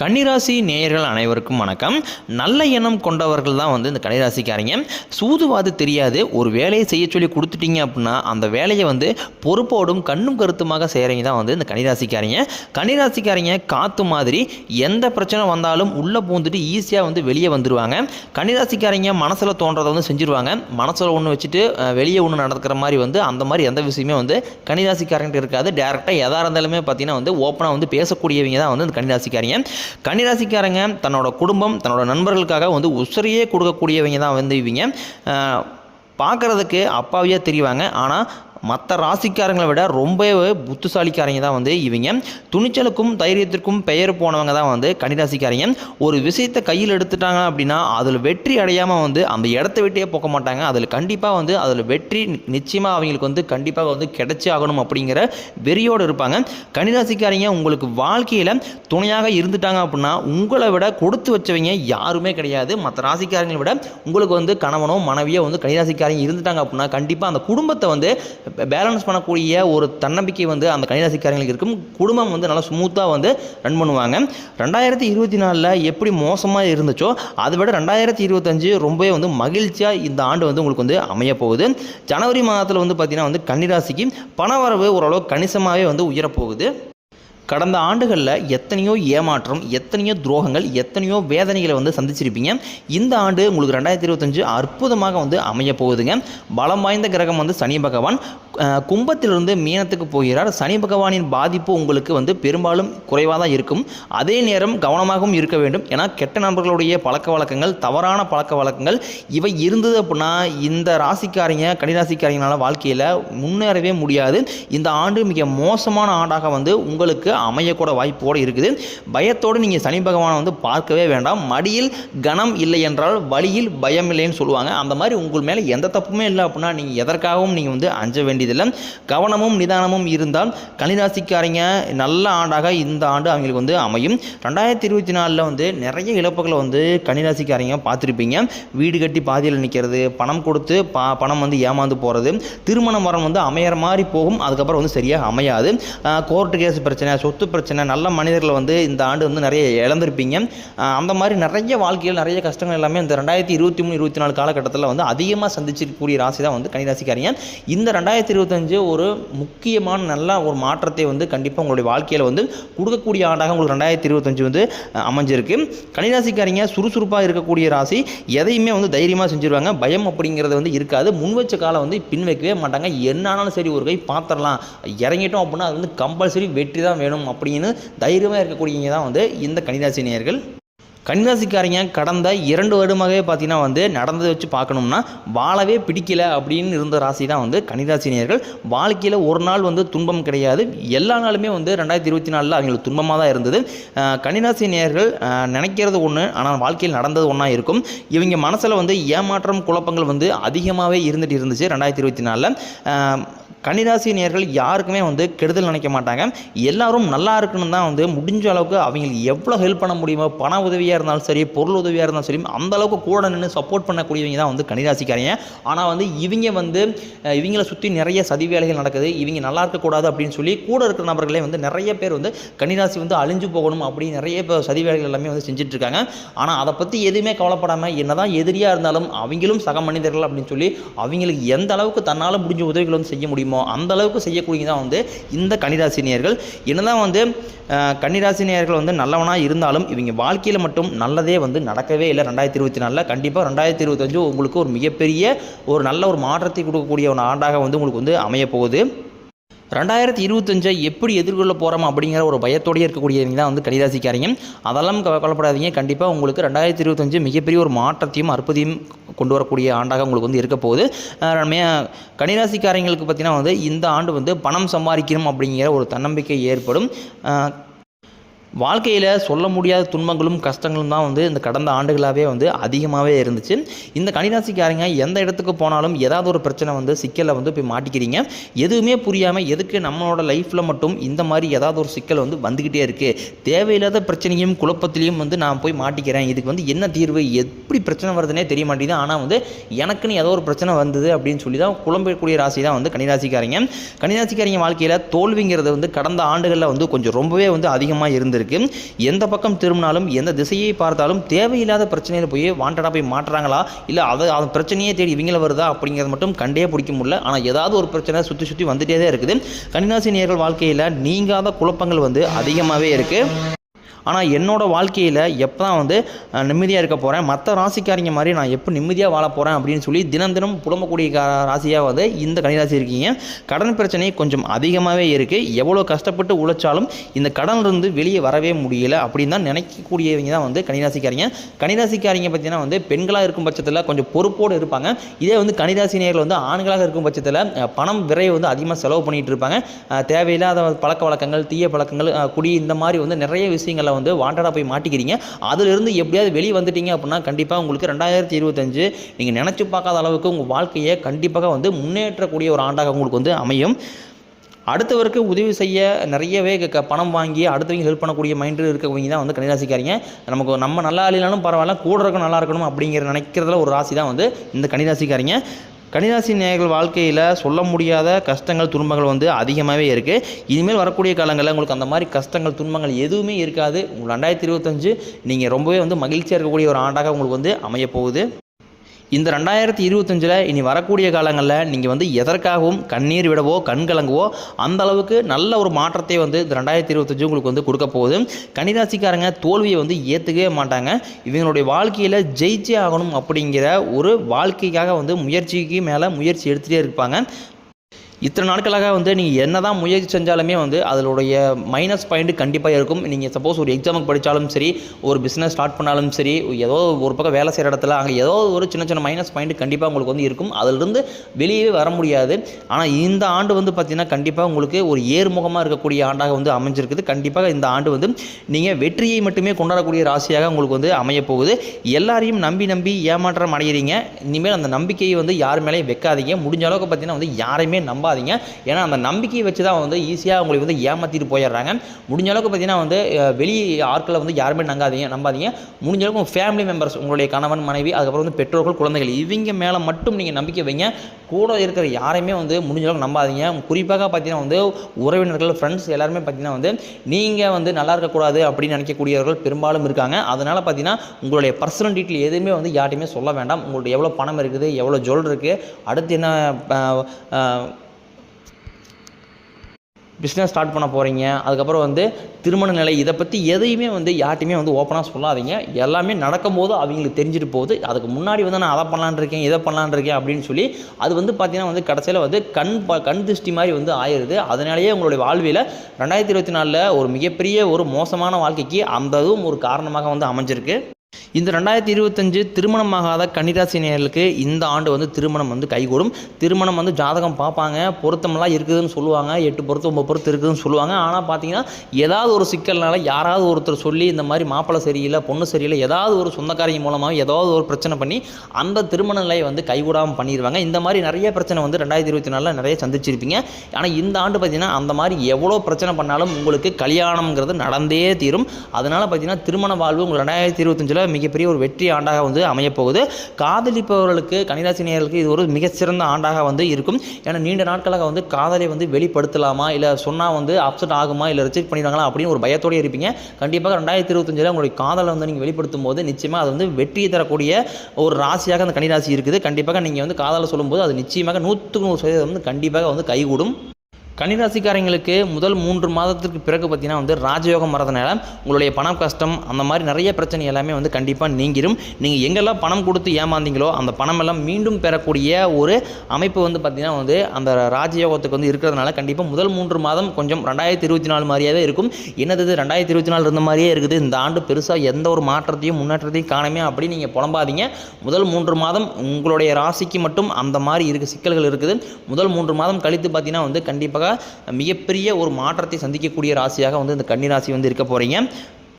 கன்னிராசி நேயர்கள் அனைவருக்கும் வணக்கம். நல்ல எண்ணம் கொண்டவர்கள் தான் வந்து இந்த கன்னிராசிக்காரங்க. சூதுவாது தெரியாது. ஒரு வேலையை செய்ய சொல்லி கொடுத்துட்டீங்க அப்படின்னா அந்த வேலையை வந்து பொறுப்போடும் கண்ணும் கருத்துமாக செய்கிறவங்க தான் வந்து இந்த கன்னிராசிக்காரங்க. கன்னிராசிக்காரங்க காற்று மாதிரி எந்த பிரச்சனை வந்தாலும் உள்ளே பூந்துட்டு ஈஸியாக வந்து வெளியே வந்துடுவாங்க கன்னிராசிக்காரங்க மனசில் தோன்றதை வந்து செஞ்சுருவாங்க. மனசில் ஒன்று வச்சுட்டு வெளியே ஒன்று நடக்கிற மாதிரி வந்து அந்த மாதிரி எந்த விஷயமே வந்து கன்னிராசிக்காரங்கிட்ட இருக்காது. டேரெக்டாக எதாக இருந்தாலுமே பார்த்தீங்கன்னா வந்து ஓப்பனாக வந்து பேசக்கூடியவங்க தான் வந்து இந்த கன்னிராசிக்காரங்க. கன்னிராசிக்காரங்க தன்னோட குடும்பம் தன்னோட நண்பர்களுக்காக வந்து உசரியே கொடுக்கக்கூடியவங்க தான் வந்து இவங்க. பார்க்குறதுக்கு அப்பாவியாக தெரிவாங்க. ஆனால் மற்ற ராசிக்காரங்களை விட ரொம்பவே புத்திசாலிக்காரங்க தான் வந்து இவங்க. துணிச்சலுக்கும் தைரியத்திற்கும் பெயர் போனவங்க தான் வந்து கன்னிராசிக்காரங்க. ஒரு விஷயத்தை கையில் எடுத்துட்டாங்க அப்படின்னா அதில் வெற்றி அடையாமல் வந்து அந்த இடத்த விட்டே போக மாட்டாங்க. அதில் கண்டிப்பாக வந்து அதில் வெற்றி நிச்சயமாக அவங்களுக்கு வந்து கண்டிப்பாக வந்து கிடைச்சி ஆகணும் அப்படிங்கிற வெறியோடு இருப்பாங்க. கன்னிராசிக்காரங்க உங்களுக்கு வாழ்க்கையில் துணையாக இருந்துட்டாங்க அப்படின்னா உங்களை விட கொடுத்து வச்சவங்க யாருமே கிடையாது. மற்ற ராசிக்காரங்களை விட உங்களுக்கு வந்து கணவனோ மனைவியோ வந்து கன்னிராசிக்காரங்க இருந்துட்டாங்க அப்படின்னா கண்டிப்பாக அந்த குடும்பத்தை வந்து பேலன்ஸ் பண்ணக்கூடிய ஒரு தன்னம்பிக்கை வந்து அந்த கன்னிராசிக்காரங்களுக்கு இருக்கும். குடும்பம் வந்து நல்லா ஸ்மூத்தாக வந்து ரன் பண்ணுவாங்க. ரெண்டாயிரத்தி இருபத்தி நாலில் எப்படி மோசமாக இருந்துச்சோ அதை விட ரெண்டாயிரத்தி இருபத்தஞ்சு ரொம்பவே வந்து மகிழ்ச்சியாக இந்த ஆண்டு வந்து உங்களுக்கு வந்து அமைய போகுது. ஜனவரி மாதத்தில் வந்து பார்த்திங்கன்னா வந்து கன்னிராசிக்கு பணவரவு ஓரளவு கணிசமாகவே வந்து உயரப்போகுது கடந்த ஆண்டுகளில் எத்தனையோ ஏமாற்றம் எத்தனையோ துரோகங்கள் எத்தனையோ வேதனைகளை வந்து சந்திச்சிருப்பீங்க. இந்த ஆண்டு உங்களுக்கு ரெண்டாயிரத்தி இருபத்தஞ்சு அற்புதமாக வந்து அமைய போகுதுங்க. பலம் வாய்ந்த கிரகம் வந்து சனி பகவான். கும்பத்திலிருந்து மீனத்துக்கு போகிறார். சனி பகவானின் பாதிப்பு உங்களுக்கு வந்து பெரும்பாலும் குறைவாக தான் இருக்கும். அதே நேரம் கவனமாகவும் இருக்க வேண்டும். ஏன்னா கெட்ட நண்பர்களுடைய பழக்க வழக்கங்கள் தவறான பழக்க வழக்கங்கள் இவை இருந்தது அப்படின்னா இந்த ராசிக்காரங்க கன்னிராசிக்காரங்களால வாழ்க்கையில் முன்னேறவே முடியாது. இந்த ஆண்டு மிக மோசமான ஆண்டாக வந்து உங்களுக்கு அமையக்கூட வாய்ப்போடு இருக்குது. பயத்தோடு நீங்கள் சனி பகவானை வந்து பார்க்கவே வேண்டாம். மடியில் கனம் இல்லை என்றால் வழியில் பயம் இல்லைன்னு சொல்லுவாங்க. அந்த மாதிரி உங்கள் மேலே எந்த தப்புமே இல்லை அப்படின்னா நீங்கள் எதற்காகவும் நீங்கள் வந்து அஞ்ச வேண்டியதில்லை. கவனமும் நிதானமும் இருந்தால் கனிராசிக்காரங்க நல்ல ஆண்டாக இந்த ஆண்டு அவங்களுக்கு வந்து அமையும். ரெண்டாயிரத்தி இருபத்தி நாலில் வந்து நிறைய இழப்புகளை வந்து கனிராசிக்காரங்க பார்த்துருப்பீங்க. வீடு கட்டி பாதியில் நிற்கிறது பணம் கொடுத்து பா பணம் வந்து ஏமாந்து போகிறது திருமண மரம் வந்து அமையிற மாதிரி போகும். அதுக்கப்புறம் வந்து சரியாக அமையாது. கோர்ட்டு கேஸ் பிரச்சனை சொத்து பிரச்சனை நல்ல மனிதர்களை வந்து இந்த ஆண்டு வந்து நிறைய இழந்திருப்பீங்க. அந்த மாதிரி நிறைய வாழ்க்கையில் நிறைய கஷ்டங்கள் எல்லாமே இந்த ரெண்டாயிரத்தி இருபத்தி மூணு இருபத்தி நாலு காலகட்டத்தில் வந்து அதிகமாக சந்திச்சிருக்கக்கூடிய ராசி தான் வந்து கன்னிராசிக்காரங்க. இந்த ரெண்டாயிரத்தி இருபத்தஞ்சு ஒரு முக்கியமான நல்ல ஒரு மாற்றத்தை வந்து கண்டிப்பாக உங்களுடைய வாழ்க்கையில் வந்து கொடுக்கக்கூடிய ஆண்டாக உங்களுக்கு ரெண்டாயிரத்தி இருபத்தஞ்சு வந்து அமைஞ்சிருக்கு. கன்னிராசிக்காரங்க சுறுசுறுப்பாக இருக்கக்கூடிய ராசி எதையுமே வந்து தைரியமாக செஞ்சுருவாங்க. பயம் அப்படிங்கிறது வந்து இருக்காது. முன் வச்ச காலம் வந்து பின் வைக்கவே மாட்டாங்க. என்ன ஆனாலும் சரி ஒரு கை பார்த்துடலாம். இறங்கிட்டோம் அப்படின்னா அது வந்து கம்பல்சரி வெற்றி தான் வேணும். அப்படின்னு தைரியமாக இருக்கக்கூடியவங்க தான் வந்து இந்த கன்னிராசி நேயர்கள். கன்னிராசிக்காரங்க கடந்த இரண்டு வருடமாகவே பார்த்தீங்கன்னா வந்து நடந்ததை வச்சு பார்க்கணும்னா வாழவே பிடிக்கல அப்படின்னு இருந்த ராசி தான் வந்து கன்னிராசினியர்கள் வாழ்க்கையில் ஒரு நாள் வந்து துன்பம் கிடையாது. எல்லா நாளுமே வந்து ரெண்டாயிரத்தி இருபத்தி நாலில் அவங்களுக்கு துன்பமாக தான் இருந்தது. கன்னிராசினியர்கள் நினைக்கிறது ஒன்று ஆனால் வாழ்க்கையில் நடந்தது ஒன்றா இருக்கும். இவங்க மனசில் வந்து ஏமாற்றம் குழப்பங்கள் வந்து அதிகமாகவே இருந்துட்டு இருந்துச்சு ரெண்டாயிரத்தி இருபத்தி நாலில். கன்னிராசி நேர்கள் யாருக்குமே வந்து கெடுதல் நினைக்க மாட்டாங்க. எல்லாரும் நல்லா இருக்கணும் தான் வந்து முடிஞ்ச அளவுக்கு அவங்களுக்கு எவ்வளோ ஹெல்ப் பண்ண முடியுமோ பண உதவியாக இருந்தாலும் சரி பொருள் உதவியாக இருந்தாலும் சரி அந்த அளவுக்கு கூட நின்று சப்போர்ட் பண்ணக்கூடியவங்க தான் வந்து கன்னிராசிக்காரங்க. ஆனால் வந்து இவங்க வந்து இவங்களை சுற்றி நிறைய சதி வேலைகள் நடக்குது இவங்க நல்லா இருக்கக்கூடாது அப்படின்னு சொல்லி கூட இருக்கிற நபர்களே வந்து நிறைய பேர் வந்து கன்னிராசி வந்து அழிஞ்சு போகணும் அப்படின்னு நிறைய இப்போ சதி வேலைகள் எல்லாமே வந்து செஞ்சுட்டு இருக்காங்க. ஆனால் அதை பற்றி எதுவுமே கவலைப்படாமல் என்னதான் எதிரியாக இருந்தாலும் அவங்களும் சக மனிதர்கள் அப்படின்னு சொல்லி அவங்களுக்கு எந்த அளவுக்கு தன்னால் முடிஞ்ச உதவிகள் வந்து செய்ய முடியுமோ அந்த அளவுக்கு செய்யக்கூடிய தான் வந்து இந்த கன்னிராசினியர்கள். என்னதான் வந்து கன்னிராசினியர்கள் வந்து நல்லவனாக இருந்தாலும் இவங்க வாழ்க்கையில் மட்டும் நல்லதே வந்து நடக்கவே இல்லை. ரெண்டாயிரத்தி இருபத்தி நாலில் கண்டிப்பாக ரெண்டாயிரத்தி இருபத்தஞ்சு உங்களுக்கு ஒரு மிகப்பெரிய ஒரு நல்ல ஒரு மாற்றத்தை கொடுக்கக்கூடிய ஒரு ஆண்டாக வந்து உங்களுக்கு வந்து அமையப்போகுது. ரெண்டாயிரத்தி இருபத்தஞ்சை எப்படி எதிர்கொள்ள போகிறோம் அப்படிங்கிற ஒரு பயத்தோடய இருக்கக்கூடியவங்க தான் வந்து கன்னிராசிக்காரங்க அதெல்லாம் கவலைப்படாதீங்க. கண்டிப்பாக உங்களுக்கு ரெண்டாயிரத்தி இருபத்தஞ்சு மிகப்பெரிய ஒரு மாற்றத்தையும் அற்புதையும் கொண்டு வரக்கூடிய ஆண்டாக உங்களுக்கு வந்து இருக்க போகுது. மே கன்னிராசிக்காரங்களுக்கு பார்த்தீங்கன்னா வந்து இந்த ஆண்டு வந்து பணம் சம்பாதிக்கணும் அப்படிங்கிற ஒரு தன்னம்பிக்கை ஏற்படும். வாழ்க்கையில் சொல்ல முடியாத துன்பங்களும் கஷ்டங்களும் தான் வந்து இந்த கடந்த ஆண்டுகளாகவே வந்து அதிகமாகவே இருந்துச்சு. இந்த கன்னிராசிக்காரங்க எந்த இடத்துக்கு போனாலும் ஏதாவது ஒரு பிரச்சனை வந்து சிக்கலில் வந்து போய் மாட்டிக்கிறீங்க. எதுவுமே புரியாமல் எதுக்கு நம்மளோட லைஃப்பில் மட்டும் இந்த மாதிரி ஏதாவது ஒரு சிக்கல் வந்து வந்துக்கிட்டே இருக்குது தேவையில்லாத பிரச்சனையும் குழப்பத்திலையும் வந்து நான் போய் மாட்டிக்கிறேன். இதுக்கு வந்து என்ன தீர்வு? எப்படி பிரச்சனை வருதுன்னே தெரிய மாட்டேங்குது. ஆனால் வந்து எனக்குன்னு ஏதோ ஒரு பிரச்சனை வந்தது அப்படின்னு சொல்லி தான் குழம்பக்கூடிய ராசி தான் வந்து கன்னிராசிக்காரங்க. கன்னிராசிக்காரங்க வாழ்க்கையில் தோல்விங்கிறது வந்து கடந்த ஆண்டுகளில் வந்து கொஞ்சம் ரொம்பவே வந்து அதிகமாக இருந்திருக்கு. அமைஞ்சிருக்கு எந்த பக்கம் திரும்பினாலும் எந்த திசையை பார்த்தாலும் தேவையில்லாத பிரச்சனையில் போய் வாண்டடாக போய் மாட்டுறாங்களா? இல்லை அதை அந்த பிரச்சனையே தேடி இவங்கள வருதா? அப்படிங்கிறது மட்டும் கண்டே பிடிக்க முடியல. ஆனால் ஏதாவது ஒரு பிரச்சனை சுற்றி சுற்றி வந்துட்டே தான் இருக்குது. கன்னிராசி நேர்கள் வாழ்க்கையில் நீங்காத குழப்பங்கள் வந்து அதிகமாகவே இருக்குது ஆனால் என்னோடய வாழ்க்கையில் எப்போ தான் வந்து நிம்மதியாக இருக்க போகிறேன் மற்ற ராசிக்காரங்க மாதிரி நான் எப்போ நிம்மதியாக வாழ போகிறேன் அப்படின்னு சொல்லி தினம் தினம் புலம்பக்கூடிய ராசியாக வந்து இந்த கனிராசி இருக்கீங்க. கடன் பிரச்சனை கொஞ்சம் அதிகமாகவே இருக்குது எவ்வளோ கஷ்டப்பட்டு உழைச்சாலும் இந்த கடன்லேருந்து வெளியே வரவே முடியல அப்படின்னு தான் நினைக்கக்கூடியவங்க தான் வந்து கனிராசிக்காரங்க கனிராசிக்காரங்க பார்த்தீங்கன்னா வந்து பெண்களாக இருக்கும் பட்சத்தில் கொஞ்சம் பொறுப்போடு இருப்பாங்க. இதே வந்து கனிராசி நேரில் வந்து ஆண்களாக இருக்கும் பட்சத்தில் பணம் விரைவு வந்து அதிகமாக செலவு பண்ணிகிட்டு இருப்பாங்க. தேவையில்லாத பழக்க வழக்கங்கள் தீய பழக்கங்கள் குடி இந்த மாதிரி வந்து நிறைய வந்து வாண்டடாக போய் மாட்டிக்கிறீங்க. அதிலிருந்து எப்படியாவது வெளியே வந்துட்டீங்க அப்படின்னா கண்டிப்பாக உங்களுக்கு ரெண்டாயிரத்தி இருபத்தஞ்சு நீங்கள் நினச்சி பார்க்காத அளவுக்கு உங்கள் வாழ்க்கையை கண்டிப்பாக வந்து முன்னேற்றக்கூடிய ஒரு ஆண்டாக உங்களுக்கு வந்து அமையும். அடுத்தவருக்கு உதவி செய்ய நிறையவே க பணம் வாங்கி அடுத்தவங்க ஹெல்ப் பண்ணக்கூடிய மைண்டில் இருக்கவங்க தான் வந்து கன்னிராசிக்காரங்க. நமக்கு நம்ம நல்லா இல்லைனாலும் பரவாயில்ல கூட இருக்கணும் நல்லா இருக்கணும் அப்படிங்கிற நினைக்கிறதுல ஒரு ராசி தான் வந்து இந்த கன்னிராசிக்காரங்க. கன்னிராசி நேயர்கள் வாழ்க்கையில் சொல்ல முடியாத கஷ்டங்கள் துன்பங்கள் வந்து அதிகமாகவே இருக்குது இனிமேல் வரக்கூடிய காலங்களில் உங்களுக்கு அந்த மாதிரி கஷ்டங்கள் துன்பங்கள் எதுவுமே இருக்காது. உங்களுக்கு ரெண்டாயிரத்தி இருபத்தஞ்சு நீங்கள் ரொம்பவே வந்து மகிழ்ச்சியாக இருக்கக்கூடிய ஒரு ஆண்டாக உங்களுக்கு வந்து அமையப் போகுது இந்த ரெண்டாயிரத்தி இருபத்தஞ்சில் இனி வரக்கூடிய காலங்களில் நீங்கள் வந்து எதற்காகவும் கண்ணீர் விடவோ கண் கலங்கவோ அந்த அளவுக்கு நல்ல ஒரு மாற்றத்தை வந்து இந்த ரெண்டாயிரத்தி இருபத்தஞ்சு உங்களுக்கு வந்து கொடுக்க போகுது. கன்னிராசிக்காரங்க தோல்வியை வந்து ஏற்றுக்கவே மாட்டாங்க. இவங்களுடைய வாழ்க்கையில் ஜெயிச்சே ஆகணும் அப்படிங்கிற ஒரு வாழ்க்கைக்காக வந்து முயற்சிக்கு மேலே முயற்சி எடுத்துகிட்டே இருப்பாங்க. இத்தனை நாட்களாக வந்து நீங்கள் என்ன தான் முயற்சி செஞ்சாலுமே வந்து அதனுடைய மைனஸ் பாயிண்ட் கண்டிப்பாக இருக்கும். நீங்கள் சப்போஸ் ஒரு எக்ஸாமுக்கு படித்தாலும் சரி ஒரு பிஸ்னஸ் ஸ்டார்ட் பண்ணாலும் சரி ஏதோ ஒரு பக்கம் வேலை செய்கிற இடத்துல அங்கே ஏதோ ஒரு சின்ன சின்ன மைனஸ் பாயிண்ட் கண்டிப்பாக உங்களுக்கு வந்து இருக்கும். அதிலிருந்து வெளியே வர முடியாது. ஆனால் இந்த ஆண்டு வந்து பார்த்திங்கன்னா கண்டிப்பாக உங்களுக்கு ஒரு ஏர்முகமாக இருக்கக்கூடிய ஆண்டாக வந்து அமைஞ்சிருக்குது. கண்டிப்பாக இந்த ஆண்டு வந்து நீங்கள் வெற்றியை மட்டுமே கொண்டாடக்கூடிய ராசியாக உங்களுக்கு வந்து அமையப்போகுது எல்லாரையும் நம்பி நம்பி ஏமாற்றம் அடைகிறீங்க இனிமேல் அந்த நம்பிக்கையை வந்து யார் மேலேயும் வைக்காதீங்க. முடிஞ்ச அளவுக்கு பார்த்தீங்கன்னா வந்து யாரையுமே நம்பாதீங்க. ஏன்னா அந்த நம்பிக்கையை வச்சு தான் வந்து ஈஸியாக உங்களை வந்து ஏமாற்றிட்டு போயிடுறாங்க. முடிஞ்ச அளவுக்கு பார்த்தீங்கன்னா வந்து வெளி ஆட்களை வந்து யாருமே நங்காதீங்க நம்பாதீங்க. முடிஞ்ச அளவுக்கு ஃபேமிலி மெம்பர்ஸ் உங்களுடைய கணவன் மனைவி அதுக்கப்புறம் வந்து பெற்றோர்கள் குழந்தைகள் இவங்க மேலே மட்டும் நீங்கள் நம்பிக்கை வைங்க. கூட இருக்கிற யாரையுமே வந்து முடிஞ்ச அளவுக்கு நம்பாதீங்க. குறிப்பாக பார்த்தீங்கன்னா வந்து உறவினர்கள் ஃப்ரெண்ட்ஸ் எல்லாருமே பார்த்தீங்கன்னா வந்து நீங்கள் வந்து நல்லா இருக்கக்கூடாது அப்படின்னு நினைக்கக்கூடியவர்கள் பெரும்பாலும் இருக்காங்க. அதனால் பார்த்தீங்கன்னா உங்களுடைய பர்சனல் டீட்டெயில் எதுவுமே வந்து யார்ட்டையுமே சொல்ல வேண்டாம். உங்களுடைய எவ்வளோ பணம் இருக்குது எவ்வளோ ஜுவல் இருக்குது அடுத்து என்ன பிஸ்னஸ் ஸ்டார்ட் பண்ண போகிறீங்க அதுக்கப்புறம் வந்து திருமண நிலை இதை பற்றி எதையுமே வந்து யார்ட்டையுமே வந்து ஓப்பனாக சொல்லாதீங்க. எல்லாமே நடக்கும்போது அவங்களுக்கு தெரிஞ்சுட்டு போகுது. அதுக்கு முன்னாடி வந்து நான் அதை பண்ணலான்ருக்கேன் இதை பண்ணலான்ருக்கேன் அப்படின்னு சொல்லி அது வந்து பார்த்திங்கன்னா வந்து கடைசியில் வந்து கண் ப கண் திருஷ்டி மாதிரி வந்து ஆயிடுது அதனாலேயே உங்களுடைய வாழ்வியில் ரெண்டாயிரத்தி இருபத்தி நாலில் ஒரு மிகப்பெரிய ஒரு மோசமான வாழ்க்கைக்கு அந்த இதுவும் ஒரு காரணமாக வந்து அமைஞ்சிருக்கு. இந்த ரெண்டாயிரத்தி இருபத்தஞ்சு திருமணமாகாத கன்னிராசினியர்களுக்கு இந்த ஆண்டு வந்து திருமணம் வந்து கைகூடும். திருமணம் வந்து ஜாதகம் பார்ப்பாங்க. பொருத்தமெல்லாம் இருக்குதுன்னு சொல்லுவாங்க. எட்டு பொருத்தம் ஒம்பது பொருத்தம் இருக்குதுன்னு சொல்லுவாங்க. ஆனால் பார்த்தீங்கன்னா ஏதாவது ஒரு சிக்கல்னால யாராவது ஒருத்தர் சொல்லி இந்த மாதிரி மாப்பிள்ளை சரியில்லை பொண்ணு சரியில்லை ஏதாவது ஒரு சொந்தக்காரங்க மூலமாக ஏதாவது ஒரு பிரச்சனை பண்ணி அந்த திருமண நிலையை வந்து கைகூடாமல் பண்ணிடுவாங்க இந்த மாதிரி நிறைய பிரச்சனை வந்து ரெண்டாயிரத்தி இருபத்தி நாலில் நிறைய சந்திச்சிருப்பீங்க. ஆனால் இந்த ஆண்டு பார்த்தீங்கன்னா அந்த மாதிரி எவ்வளோ பிரச்சனை பண்ணாலும் உங்களுக்கு கல்யாணம்ங்கிறது நடந்தே தீரும். அதனால் பார்த்தீங்கன்னா திருமண வாழ்வு உங்கள் ரெண்டாயிரத்தி இருபத்தஞ்சில் மிகப்பெரிய ஒரு வெற்றி ஆண்டாக வந்து அமையப்போகுது. காதலிப்பவர்களுக்கு கன்னிராசினியர்களுக்கு இது ஒரு மிகச்சிறந்த ஆண்டாக வந்து இருக்கும். ஏன்னா நீண்ட நாட்களாக வந்து காதலை வந்து வெளிப்படுத்தலாமா இல்லை சொன்னால் வந்து அப்செட் ஆகுமா இல்லை ரிஜெக்ட் பண்ணிடுவாங்களா அப்படின்னு ஒரு பயத்தோடய இருப்பீங்க. கண்டிப்பாக ரெண்டாயிரத்தி இருபத்தஞ்சில் உங்களுடைய காதலை வந்து நீங்கள் வெளிப்படுத்தும் போது நிச்சயமாக அது வந்து வெற்றியை தரக்கூடிய ஒரு ராசியாக அந்த கன்னிராசி இருக்குது. கண்டிப்பாக நீங்கள் வந்து காதலை சொல்லும்போது அது நிச்சயமாக நூற்றுக்கு நூறு சதவீதம் வந்து கண்டிப்பாக வந்து கைகூடும். கன்னிராசிக்காரங்களுக்கு முதல் மூன்று மாதத்திற்கு பிறகு பார்த்தீங்கன்னா வந்து ராஜயோகம் வரதுனால உங்களுடைய பணம் கஷ்டம் அந்த மாதிரி நிறைய பிரச்சனை எல்லாமே வந்து கண்டிப்பாக நீங்கிடும் நீங்கள் எங்கெல்லாம் பணம் கொடுத்து ஏமாந்தீங்களோ அந்த பணம் எல்லாம் மீண்டும் பெறக்கூடிய ஒரு அமைப்பு வந்து பார்த்தீங்கன்னா வந்து அந்த ராஜயோகத்துக்கு வந்து இருக்கிறதுனால கண்டிப்பாக முதல் மூன்று மாதம் கொஞ்சம் ரெண்டாயிரத்தி இருபத்தி நாலு மாதிரியாகவே இருக்கும். என்னது ரெண்டாயிரத்தி இருபத்தி நாலு இருந்த மாதிரியே இருக்குது. இந்த ஆண்டு பெருசாக எந்த ஒரு மாற்றத்தையும் முன்னேற்றத்தையும் காணமே அப்படி நீங்கள் புலம்பாதீங்க. முதல் மூன்று மாதம் உங்களுடைய ராசிக்கு மட்டும் அந்த மாதிரி இருக்குது சிக்கல்கள் இருக்குது. முதல் மூன்று மாதம் கழித்து பார்த்தீங்கன்னா வந்து கண்டிப்பாக மிகப்பெரிய ஒரு மாற்றத்தை சந்திக்கக்கூடிய ராசியாக வந்து இந்த கன்னி ராசி வந்து இருக்க போகிறீங்க